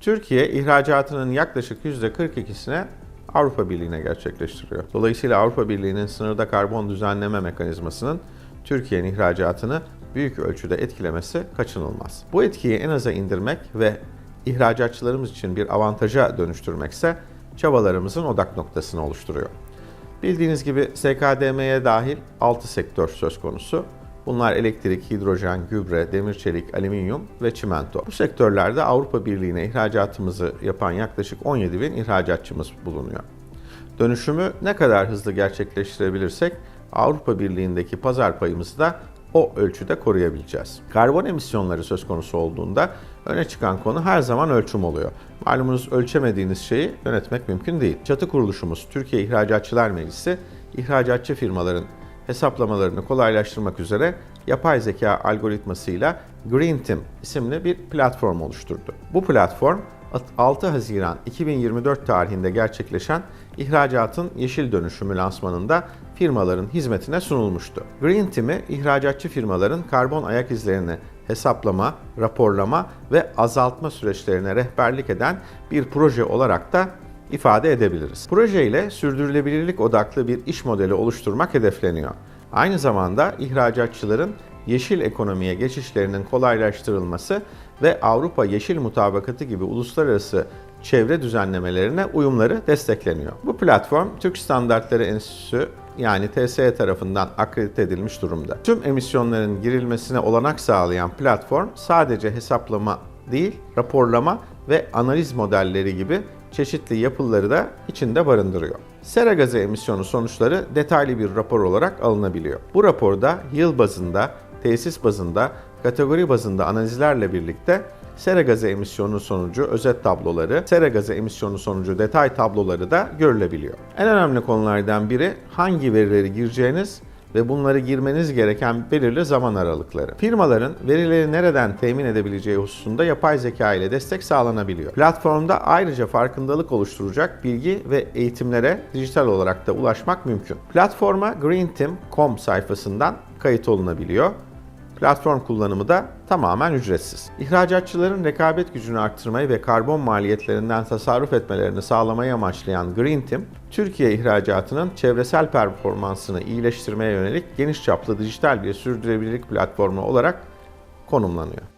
Türkiye ihracatının yaklaşık %42'sine Avrupa Birliği'ne gerçekleştiriyor. Dolayısıyla Avrupa Birliği'nin sınırda karbon düzenleme mekanizmasının Türkiye'nin ihracatını büyük ölçüde etkilemesi kaçınılmaz. Bu etkiyi en aza indirmek ve ihracatçılarımız için bir avantaja dönüştürmekse çabalarımızın odak noktasını oluşturuyor. Bildiğiniz gibi SKDM'ye dahil 6 sektör söz konusu. Bunlar elektrik, hidrojen, gübre, demir çelik, alüminyum ve çimento. Bu sektörlerde Avrupa Birliği'ne ihracatımızı yapan yaklaşık 17 bin ihracatçımız bulunuyor. Dönüşümü ne kadar hızlı gerçekleştirebilirsek Avrupa Birliği'ndeki pazar payımızı da o ölçüde koruyabileceğiz. Karbon emisyonları söz konusu olduğunda öne çıkan konu her zaman ölçüm oluyor. Malumunuz ölçemediğiniz şeyi yönetmek mümkün değil. Çatı kuruluşumuz Türkiye İhracatçılar Meclisi, ihracatçı firmaların hesaplamalarını kolaylaştırmak üzere yapay zeka algoritmasıyla Green Team isimli bir platform oluşturdu. Bu platform 6 Haziran 2024 tarihinde gerçekleşen ihracatın yeşil dönüşümü lansmanında firmaların hizmetine sunulmuştu. Green Team'i ihracatçı firmaların karbon ayak izlerini hesaplama, raporlama ve azaltma süreçlerine rehberlik eden bir proje olarak da ifade edebiliriz. Proje ile sürdürülebilirlik odaklı bir iş modeli oluşturmak hedefleniyor. Aynı zamanda ihracatçıların yeşil ekonomiye geçişlerinin kolaylaştırılması ve Avrupa Yeşil Mutabakatı gibi uluslararası çevre düzenlemelerine uyumları destekleniyor. Bu platform Türk Standartları Enstitüsü yani TSE tarafından akredite edilmiş durumda. Tüm emisyonların girilmesine olanak sağlayan platform sadece hesaplama değil, raporlama ve analiz modelleri gibi çeşitli yapıları da içinde barındırıyor. Sera gazı emisyonu sonuçları detaylı bir rapor olarak alınabiliyor. Bu raporda yıl bazında, tesis bazında, kategori bazında analizlerle birlikte sera gazı emisyonu sonucu özet tabloları, sera gazı emisyonu sonucu detay tabloları da görülebiliyor. En önemli konulardan biri hangi verileri gireceğiniz ve bunları girmeniz gereken belirli zaman aralıkları. Firmaların verileri nereden temin edebileceği hususunda yapay zeka ile destek sağlanabiliyor. Platformda ayrıca farkındalık oluşturacak bilgi ve eğitimlere dijital olarak da ulaşmak mümkün. Platforma greenteam.com sayfasından kayıt olunabiliyor. Platform kullanımı da tamamen ücretsiz. İhracatçıların rekabet gücünü arttırmayı ve karbon maliyetlerinden tasarruf etmelerini sağlamayı amaçlayan Green Team, Türkiye ihracatının çevresel performansını iyileştirmeye yönelik geniş çaplı dijital bir sürdürülebilirlik platformu olarak konumlanıyor.